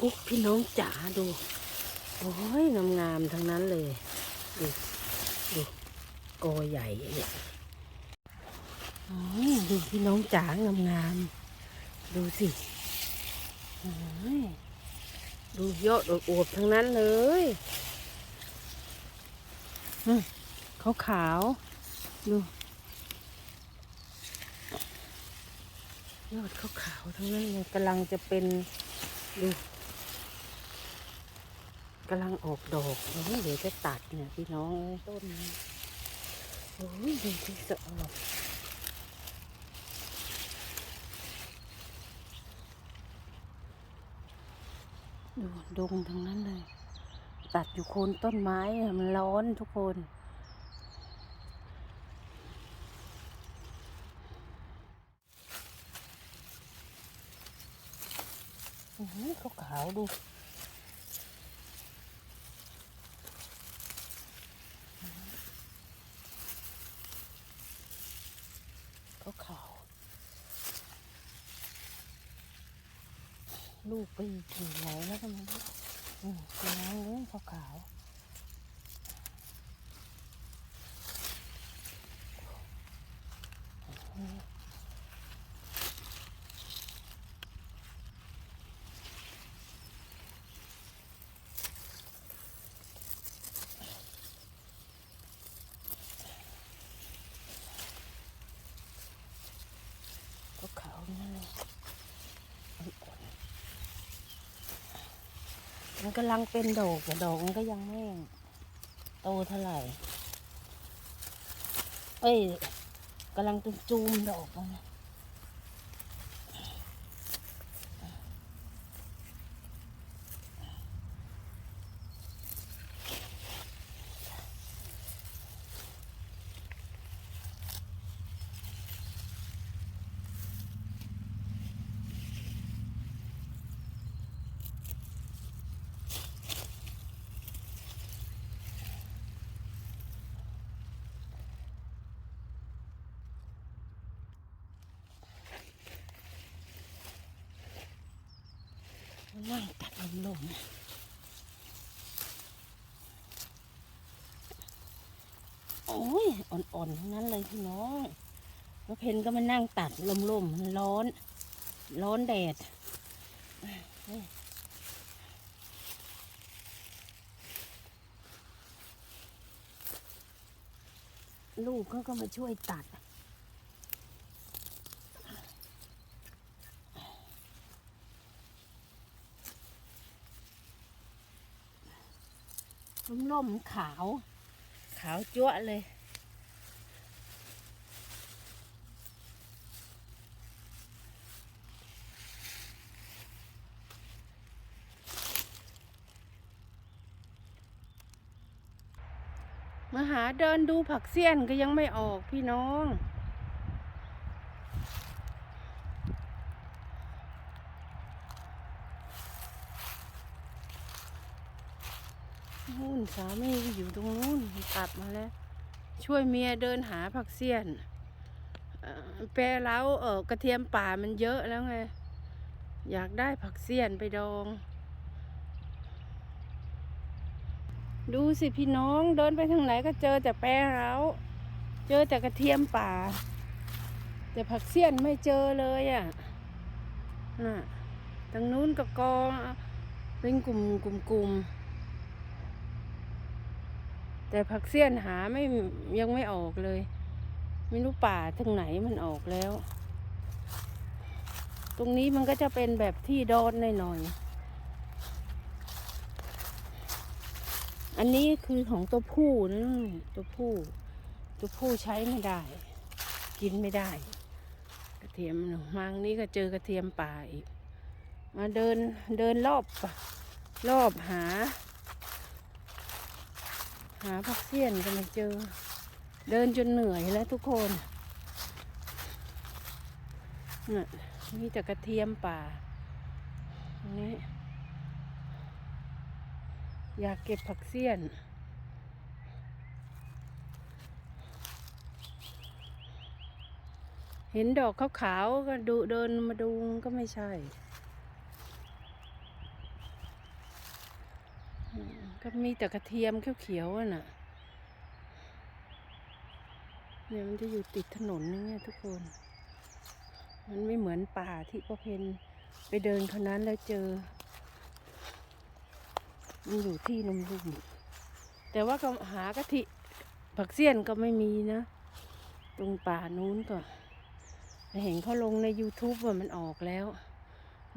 กุ๊กพี่น้องจ๋าดู โอ้ยงามๆทั้งนั้นเลย ดูดูกอใหญ่เนี่ยโอ้ยดูพี่น้องจ๋างามๆดูสิโอ้ยดูยอดอวบๆทั้งนั้นเลยขาวขาวดูยอดขาวขาวทั้งนั้นเลยกำลังจะเป็นดู กำลังออกดอกโอ้ยเดี๋ยวจะตัดเนี่ยพี่น้องต้นนี้โอ้ยดูที่สะออกดูดงทั้งนั้นเลย ตัดอยู่โคนต้นไม้มันร้อนทุกคนอื้อหือขาวดูขาวๆ ลูกไปถึงไหนแล้วก็ไมันอืมเป็นน้องเลยขาวขาวๆอืมขาวขาวๆนั่นเลยอ่อนๆ มันกำลังเป็นดอกแต่ดอกมันก็ยังไม่โตเท่าไหร่ เอ้ยกำลังเป็นจูมดอกมัน นะมันนั่งตัดลมลมโอ้ย อ่อนๆทั้งนั้นเลยพี่น้องแล้วเพนก็มานั่งตัดลมลมร้อน ร้อนแดดลูกเขาก็มาช่วยตัด ล่มๆขาว ขาวจั๊วะเลย มาหาเดินดูผักเสี้ยนก็ยังไม่ออกพี่น้อง นู่นสามีอยู่ตรงนู้นตัดมาแล้ว ช่วยเมียเดินหาผักเสี้ยนแปรเล้าเออกระเทียมป่ามันเยอะแล้วไง อยากได้ผักเสี้ยนไปดอง ดูสิพี่น้องเดินไปทางไหนก็เจอแต่แปรเล้าเจอแต่กระเทียมป่า แต่ผักเสี้ยนไม่เจอเลยอะ่ะน่ะทางนู้นก็กองเป็นกลุ่มกลุ่มกลุ่ม แต่ผักเสี้ยนหาไม่ยังไม่ออกเลย ไม่รู้ป่าทางไหนมันออกแล้ว ตรงนี้มันก็จะเป็นแบบที่ดอนหน่อยๆอันนี้คือของตัวผู้นะตัวผู้ ตัวผู้ใช้ไม่ได้ กินไม่ได้ กระเทียมมังนี้ก็เจอกระเทียมป่าอีก มาเดินเดินรอบรอบหา หาผักเสี้ยนก็ไม่เจอ เดินจนเหนื่อยแล้วทุกคนน่ะมีแต่กระเทียมป่านนี้อยากเก็บผักเสี้ยน เห็นดอกขาวๆก็ดูเดินมาดูก็ไม่ใช่ อืม ก็มีแต่กระเทียมเขียวๆอะน่ะ เนี่ยมันจะอยู่ติดถนนนะเนี่ยทุกคน มันไม่เหมือนป่าที่ป้าเพนไปเดินคนนั้นแล้วเจอ มันอยู่ที่นุ่มแต่ว่าก็หากะทิผักเสี้ยนก็ไม่มีนะ ตรงป่านู้นก็ เห็นเขาลงใน YouTube ว่ามันออกแล้ว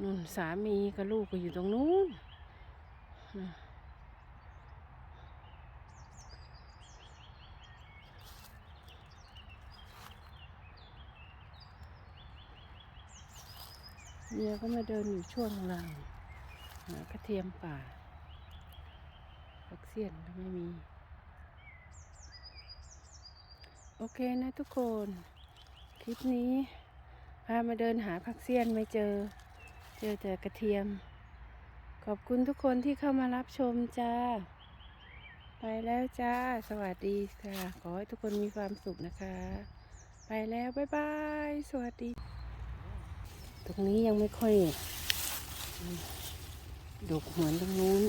นู่นสามีกับลูกก็อยู่ตรงนู้น เมียก็มาเดินอยู่ช่วงหลังหากระเทียมป่าผักเสี้ยนก็ไม่มี โอเคนะทุกคน คลิปนี้พามาเดินหาผักเสี้ยนไม่เจอ เจอแต่กระเทียม ขอบคุณทุกคนที่เข้ามารับชมจ้า ไปแล้วจ้า สวัสดีค่ะ ขอให้ทุกคนมีความสุขนะคะ ไปแล้ว บ๊ายบาย สวัสดี ตรงนี้ยังไม่ค่อยดกเหมือนตรงนู้น